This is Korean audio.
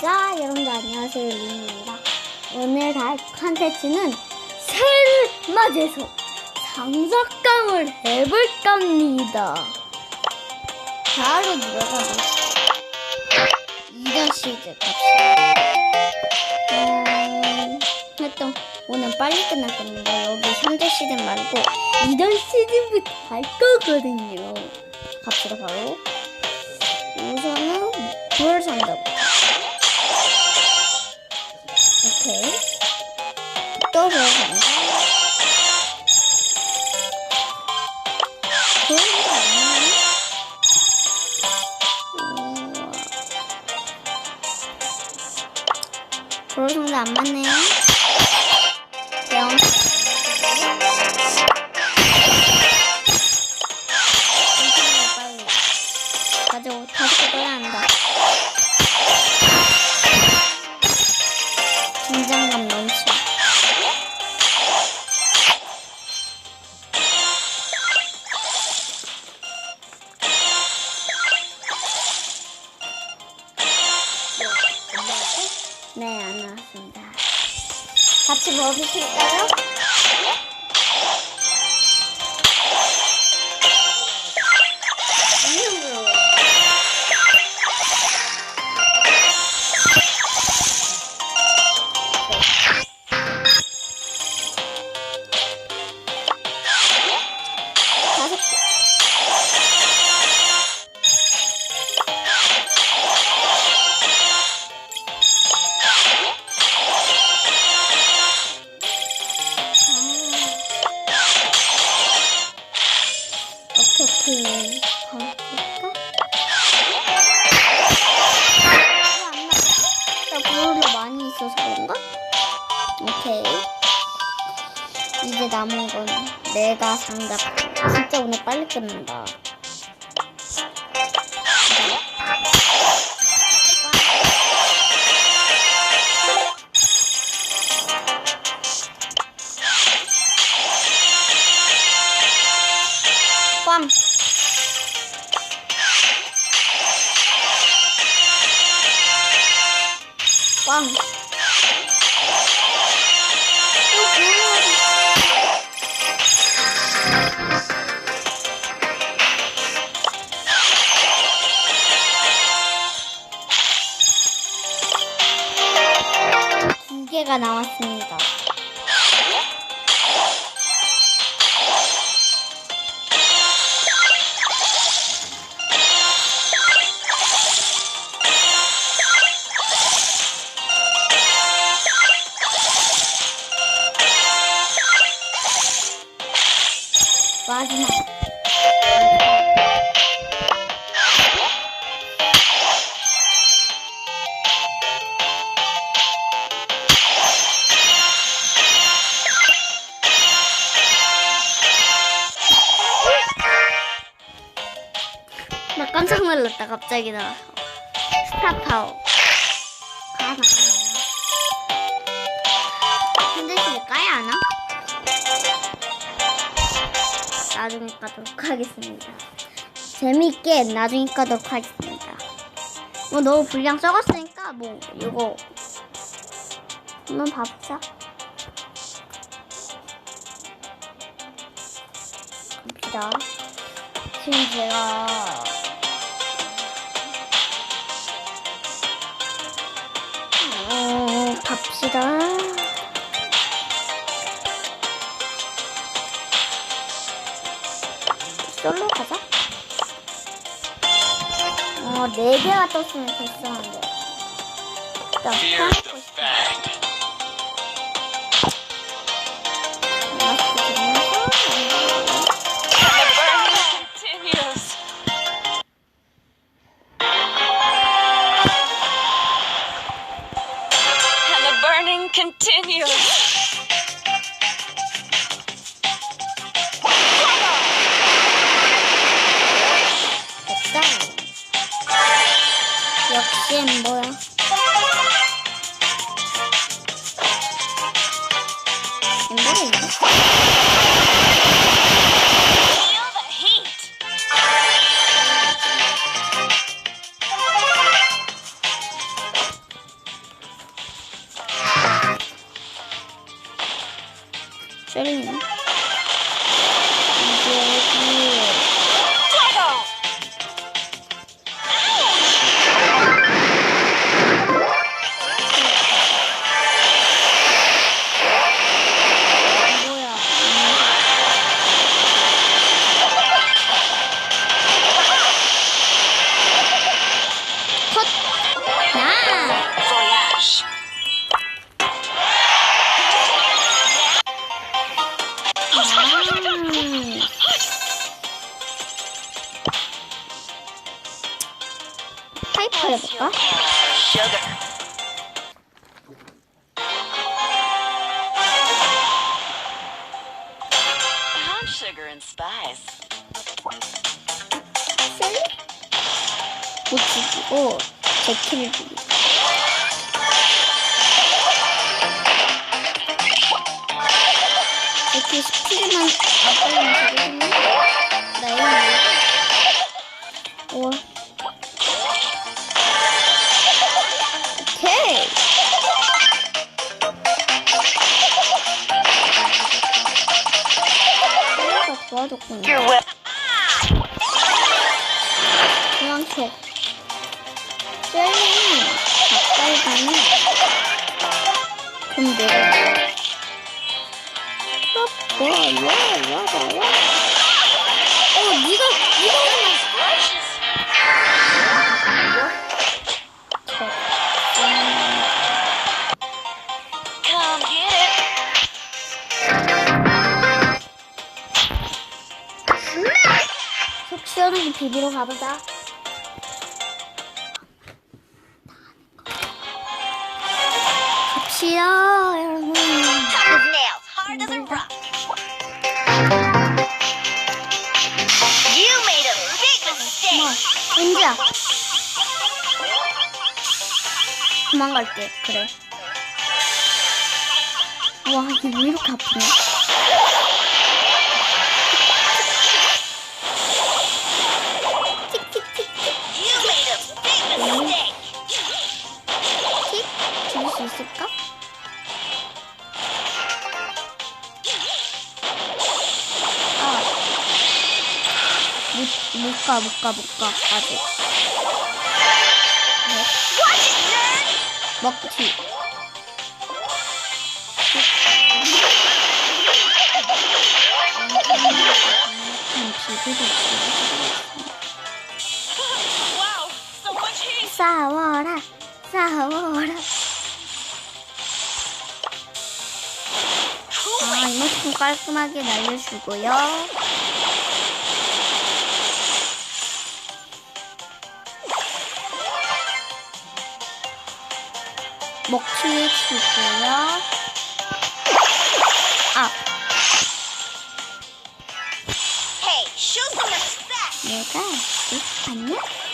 자, 여러분들 안녕하세요. 리입니다 오늘 할 컨텐츠는 새해를 맞이해서 장작감을 해볼 겁니다. 바로 들어가보시죠. 이전 시즌 갑시다. 음, 활동 오늘 빨리 끝날 겁니다. 여기 3대 시즌 말고 2전 시즌부터 할 거거든요. 갑시다, 바로. 우선은 불 산다고. 또 배워간다. 그런 거 아니야? 상대 안 맞네요. 영. 먹으실까요? 이, 오케이. 가볼까? 이거 안 나와. 나 보울로 많이 있어서 그런가? 오케이. 이제 남은 건 내가 상답. 진짜 오늘 빨리 끝난다. 꽝. 나왔습니다. 갑자기 나와서 스타파워. 가 나가네요. 힘드시게 까야 하나? 나중에 까도록 하겠습니다. 재밌게 나중에 까도록 하겠습니다. 뭐 너무 분량 적었으니까 뭐 이거 한번 봐보자. 갑시다. 지금 제가 어, 갑시다. 솔로 가자. 어, 네 개가 떴으면 됐었는데. 일단 펴놓고 싶어. burning continues. 됐다. 역시 뭐야? 엠버인가? Söyleyeyim? 파이프 해볼까? Sugar. I'm sugar and spice. 셀? 못 죽이고 제키를 죽이고 제 도망쳐. 셀링이 가까이 가면 좀 내려. 와, 와, 와, 와, 와. 어, 니가, 니가. 음, Come get it. 속 시원하게 비비러 가보자. A big 뭐. 은지야. 도망갈게, 그래. 와, 이게 왜 이렇게 아프냐? 가, 못 가, 못 가, 아직. 네. Heat. 싸워라, 싸워라. 아, 이만큼 깔끔하게 날려주고요. 먹튀 주고요. 아. 내가 이 봤냐? 아! 나